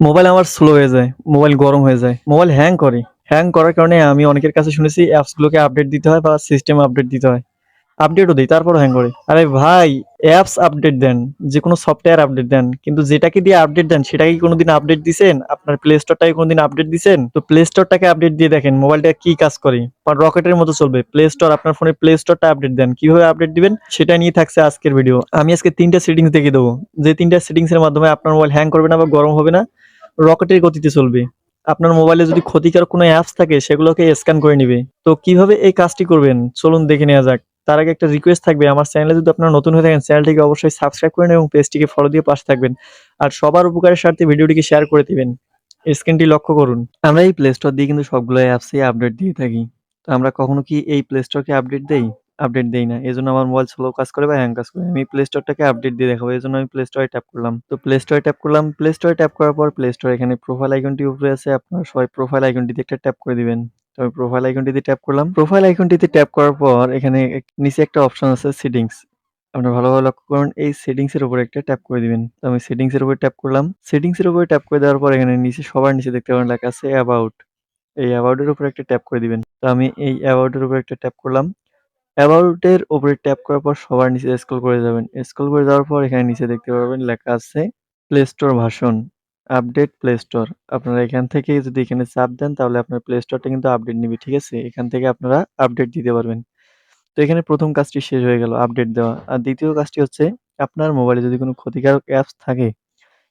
Mobile আমার slow হয়ে যায় মোবাইল গরম হয়ে যায়। মোবাইল হ্যাং করে। হ্যাং করার কারণে আমি অনেকের কাছে শুনেছি অ্যাপসগুলোকে আপডেট দিতে হয় বা সিস্টেম আপডেট দিতে হয়। আপডেটও দিই, তারপরও হ্যাং করে। আরে ভাই অ্যাপস আপডেট দেন যে কোনো সফটওয়্যার আপডেট দেন। কিন্তু যেটাকে দিয়ে আপডেট দেন সেটা কি কোনোদিন আপডেট দিছেন? আপনার প্লে স্টোরটাকে কোনোদিন আপডেট দিছেন? তো প্লে স্টোরটাকে আপডেট দিয়ে দেখেন মোবাইলটা কি কাজ করে? বা রকেটের মতো চলবে। প্লে স্টোর আপনার ফোনে প্লে স্টোরটা আপডেট দেন। কীভাবে আপডেট দিবেন? সেটা নিয়ে থাকছে আজকের ভিডিও আমি আজকে তিনটা সেটিংস দেখে দেবো। যে তিনটা সেটিংসের মাধ্যমে আপনার মোবাইল হ্যাং করবে না বা গরম হবে না রকেটের গতিতে চলবে। আপনার মোবাইলে যদি ক্ষতিকারক কোনো অ্যাপস থাকে, সেগুলোকে স্ক্যান করে নিবে। তো কীভাবে এই কাজটি করবেন? চলুন দেখে নেওয়া যাক। তার আগে একটা রিকোয়েস্ট থাকবে। আমার চ্যানেলে যদি আপনারা নতুন হয়ে থাকেন চ্যানেলটিকে অবশ্যই সাবস্ক্রাইব করেন এবং পেজটিকে ফলো দিয়ে পাশে থাকবেন। আর সবার উপকারের স্বার্থে ভিডিওটিকে শেয়ার করে দিবেন। স্ক্রিনটি লক্ষ্য করুন। আমরা এই প্লে স্টোর দিয়ে কিন্তু সবগুলো অ্যাপসই আপডেট দিয়ে থাকি। তো আমরা কখনো কি এই প্লে স্টোরকে আপডেট দেই? আপডেট দেই না। এই জন্য আমার মোবাইল স্লো কাজ করে বা হ্যাং কাজ করে। আমি প্লে স্টোরটাকে আপডেট দিয়ে দেখাবো। এই জন্য আমি প্লে স্টোরে ট্যাপ করলাম। তো প্লে স্টোরে ট্যাপ করলাম। প্লে স্টোরে ট্যাপ করার পর প্লে স্টোর এখানে প্রোফাইল আইকনটি উপরে আছে। আপনারা সবাই প্রোফাইল আইকনটিতে একটা ট্যাপ করে দিবেন। তো আমি প্রোফাইল আইকনটিতে ট্যাপ করলাম। প্রোফাইল আইকনটিতে ট্যাপ করার পর এখানে নিচে একটা অপশন আছে সেটিংস আপনার ভালোভাবে লক্ষ্য করুন, এই সেটিংস এর উপরে একটা ট্যাপ করে দিবেন। তো আমি সেটিংস এর উপরে ট্যাপ করলাম। সেটিংস এর উপরে ট্যাপ করে দেওয়ার পর এখানে নিচে সবার নিচে দেখতে পারেন লেখা আছে অ্যাবাউট এই অ্যাবাউট এর উপরে একটা ট্যাপ করে দিবেন। তো আমি এই অ্যাবাউট এর উপরে একটা ট্যাপ করলাম। অ্যাবাউট এর উপরে ট্যাপ করার পর সবার নিচে স্ক্রল করে যাবেন। স্ক্রল করে যাওয়ার পর এখানে নিচে দেখতে পারবেন লেখা আছে play store version update play store আপনারা এখান থেকে যদি এখানে চাপ দেন তাহলে আপনার প্লে স্টোরটা কিন্তু আপডেট নিবে, ঠিক আছে? এখান থেকে আপনারা আপডেট দিতে পারবেন। তো এখানে প্রথম কাজটি শেষ হয়ে গেল আপডেট দেওয়া। আর দ্বিতীয় কাজটি হচ্ছে আপনার মোবাইলে যদি কোনো ক্ষতিকারক অ্যাপস থাকে,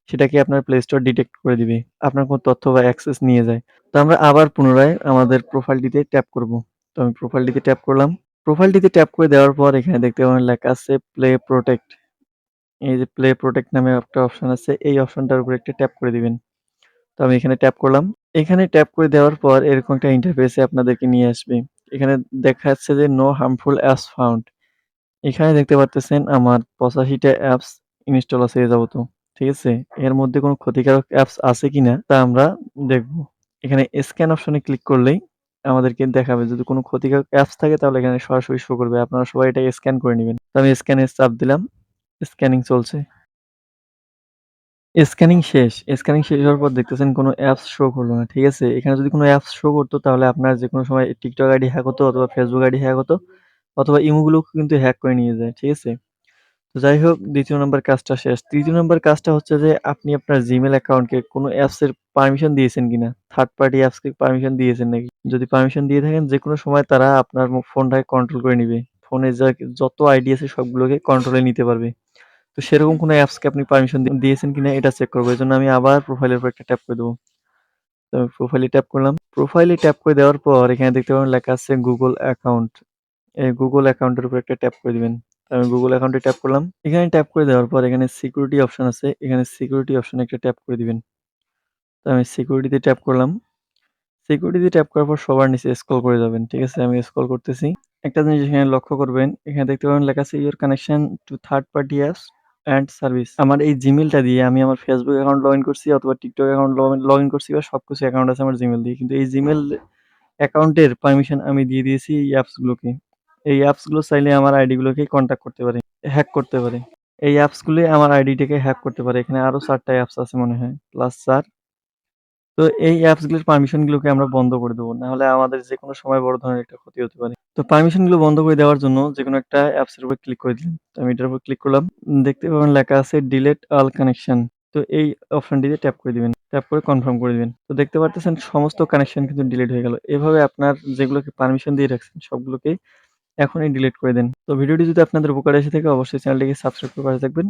সেটাকে আপনার প্লে স্টোর ডিটেক্ট করে দিবে। আপনার কোনো তথ্য বা অ্যাক্সেস নিয়ে যায়। তো আমরা আবার পুনরায় আমাদের প্রোফাইলটিতে ট্যাপ করব। তো আমি প্রোফাইলটিতে ট্যাপ করলাম। প্রোফাইলটিতে ট্যাপ করে দেওয়ার পর এখানে দেখতে পাবেন লেখা আছে প্লে প্রোটেক্ট এই যে প্লে প্রোটেক্ট নামে একটা অপশন আছে, এই অপশনটার উপরে একটা ট্যাপ করে দিবেন। তো আমি এখানে ট্যাপ করলাম। এখানে ট্যাপ করে দেওয়ার পর এরকম একটা ইন্টারফেসে আপনাদেরকে নিয়ে আসবে। এখানে দেখা যাচ্ছে যে নো হার্মফুল অ্যাপস ফাউন্ড এখানে দেখতে পারতেছেন আমার পঁচাশিটা অ্যাপস ইনস্টল আছে এ যাবত ঠিক আছে? এর মধ্যে কোনো ক্ষতিকারক অ্যাপস আছে কিনা তা আমরা দেখব। এখানে স্ক্যান অপশনে ক্লিক করলেই আমাদেরকে দেখাবে যদি কোনো ক্ষতিকারক অ্যাপস থাকে, তাহলে এখানে সরাসরি শো করবে। আপনারা সবাই এটা স্ক্যান করে নেবেন। তো আমি স্ক্যানে চাপ দিলাম। স্ক্যানিং চলছে। স্ক্যানিং শেষ। স্ক্যানিং শেষ হওয়ার পর দেখতেছেন কোনো অ্যাপস শো করল না, ঠিক আছে? এখানে যদি কোনো অ্যাপস শো করতো, তাহলে আপনার যে কোনো সময় টিকটক আইডি হ্যাক হতো অথবা ফেসবুক আইডি হ্যাক হতো অথবা ইমোগুলো কিন্তু হ্যাক করে নিয়ে যায়, ঠিক আছে? তো যাই হোক, দ্বিতীয় নম্বর কাজটা শেষ। তৃতীয় নম্বর কাজটা হচ্ছে যে, আপনি আপনার জিমেল অ্যাকাউন্টকে কোনো অ্যাপসের পারমিশন দিয়েছেন কিনা? থার্ড পার্টি অ্যাপসকে পারমিশন দিয়েছেন নাকি? যদি পারমিশন দিয়ে থাকেন যে কোনো সময় তারা আপনার ফোনটাকে কন্ট্রোল করে নিবে। ফোনে যা যত আইডি আছে সবগুলোকে কন্ট্রোলে নিতে পারবে। তো সেরকম কোনো অ্যাপসকে আপনি পারমিশন দিয়েছেন কিনা এটা চেক করব। এই জন্য আমি আবার প্রোফাইলের উপর একটা ট্যাপ করে দেবো। তো আমি প্রোফাইলে ট্যাপ করলাম। প্রোফাইলে ট্যাপ করে দেওয়ার পর এখানে দেখতে পাবেন লেখা আছে গুগল অ্যাকাউন্ট এই গুগল অ্যাকাউন্টের উপর একটা ট্যাপ করে দিবেন। তো আমি গুগল অ্যাকাউন্টে ট্যাপ করলাম। এখানে ট্যাপ করে দেওয়ার পর এখানে সিকিউরিটি অপশন আছে। এখানে সিকিউরিটি অপশনে একটা ট্যাপ করে দিবেন। তো আমি সিকিউরিটিতে ট্যাপ করলাম। সিকিউরিটিতে ট্যাপ করার পর সবার নিচে স্ক্রল করে যাবেন, ঠিক আছে? আমি স্ক্রল করতেছি। একটা জিনিস এখানে লক্ষ্য করবেন, এখানে দেখতে পাবেন লেখা আছে your connection to third party apps and service আমার এই জিমেলটা দিয়ে আমি আমার ফেসবুক অ্যাকাউন্ট লগ ইন করছি অথবা টিকটক অ্যাকাউন্ট লগ ইন করছি বা সব কিছু অ্যাকাউন্ট আছে আমার জিমেল দিয়ে। কিন্তু এই জিমেল অ্যাকাউন্টের পারমিশন আমি দিয়ে দিয়েছি এই অ্যাপসগুলোকে এই অ্যাপসগুলো চাইলে আমার আইডিগুলোকে কন্ট্যাক্ট করতে পারে হ্যাক করতে পারে। এই অ্যাপসগুলো আমার আইডিটাকে হ্যাক করতে পারে। এখানে আরও চারটা অ্যাপস আছে মনে হয়। প্লাস চার তো এই অ্যাপসগুলোর পারমিশনগুলোকে আমরা বন্ধ করে দেবো। নাহলে আমাদের যেকোনো সময় বড় ধরনের একটা ক্ষতি হতে পারে। তো পারমিশনগুলো বন্ধ করে দেওয়ার জন্য যেকোনো একটা অ্যাপসের উপর ক্লিক করে দিলাম। তো আমি এটার উপর ক্লিক করলাম। দেখতে পাবেন লেখা আছে ডিলিট অল কানেকশন। তো এই অপশনটিতে ট্যাপ করে দিবেন। ট্যাপ করে কনফার্ম করে দিবেন। তো দেখতে পারতেছেন সমস্ত কানেকশন কিন্তু ডিলিট হয়ে গেল। এভাবে আপনার যেগুলোকে পারমিশন দিয়ে রাখছেন, সবগুলোকেই এখনই ডিলিট করে দেন। তো ভিডিওটি যদি আপনাদের উপকারে এসে থাকে, অবশ্যই চ্যানেলটিকে সাবস্ক্রাইব করে পাশে থাকবেন।